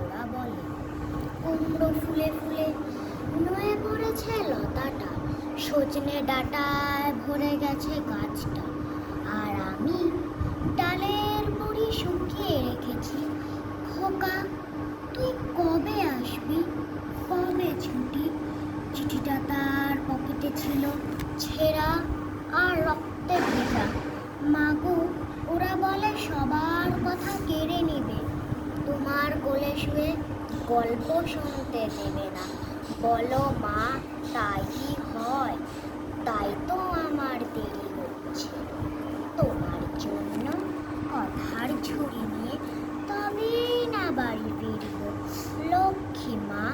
ওরা বলে। কুমড়ো ফুলে ফুলে পড়েছে লতাটা, সজনে ডাটায় ভরে গেছে গাছটা। আর আমি ডালের বড়ি শুকিয়ে রেখেছি। খোকা, তুই কবে আসবি? কবে ছুটি? চিঠিটা তার পকেটে ছিল। ছেঁড়া আর রক্তে ভেজা। মাগো শুয়ে গল্প শুনতে দেবে না। বলো মা, তাই হয়? তাই তো আমার দেরি হচ্ছে। তোমার জন্য কথার ঝুড়ি নিয়ে তবেই না বাড়ি ফিরব। লক্ষ্মী মা,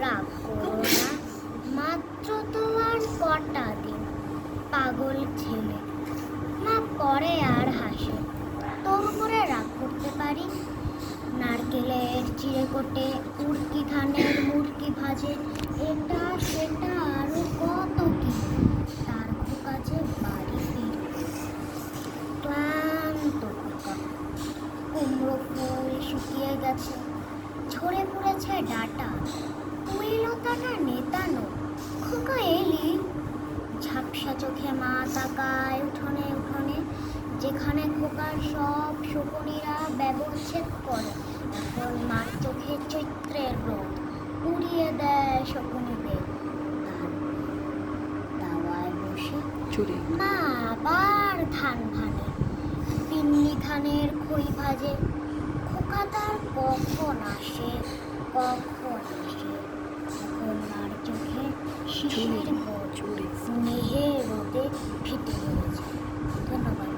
রাগ করো না। মাত্র তোমার কটা দিন। পাগল ছেলে। মা পরে কোটে উড়কি ধানের মুরকি ভাজে, এটা সেটা আরও কত কি? তার কাছে বাড়ি ক্লান্ত কুমড়ো ফুল শুকিয়ে গেছে, ঝরে পড়েছে ডাটা। কুইলতাটা নেতানো, খোকা এলি। ঝাপসা চোখে মা তাকায় উঠোনে উঠোনে, যেখানে খোকার সব শকুনিরা ব্যবচ্ছেদ করে। মার চৈত্রের রোদ। উড়িয়ে দেয় শকুনিদের দাওয়ায় বসে চুরি। মা আবার ধান ভানে। পিন্নি ধানের খই ভাজে। খোকা তার কখন আসে কখন আসে? মার চোখে শিশির স্নেহে রোদে ফিটে রয়েছে ধন্যবাদ।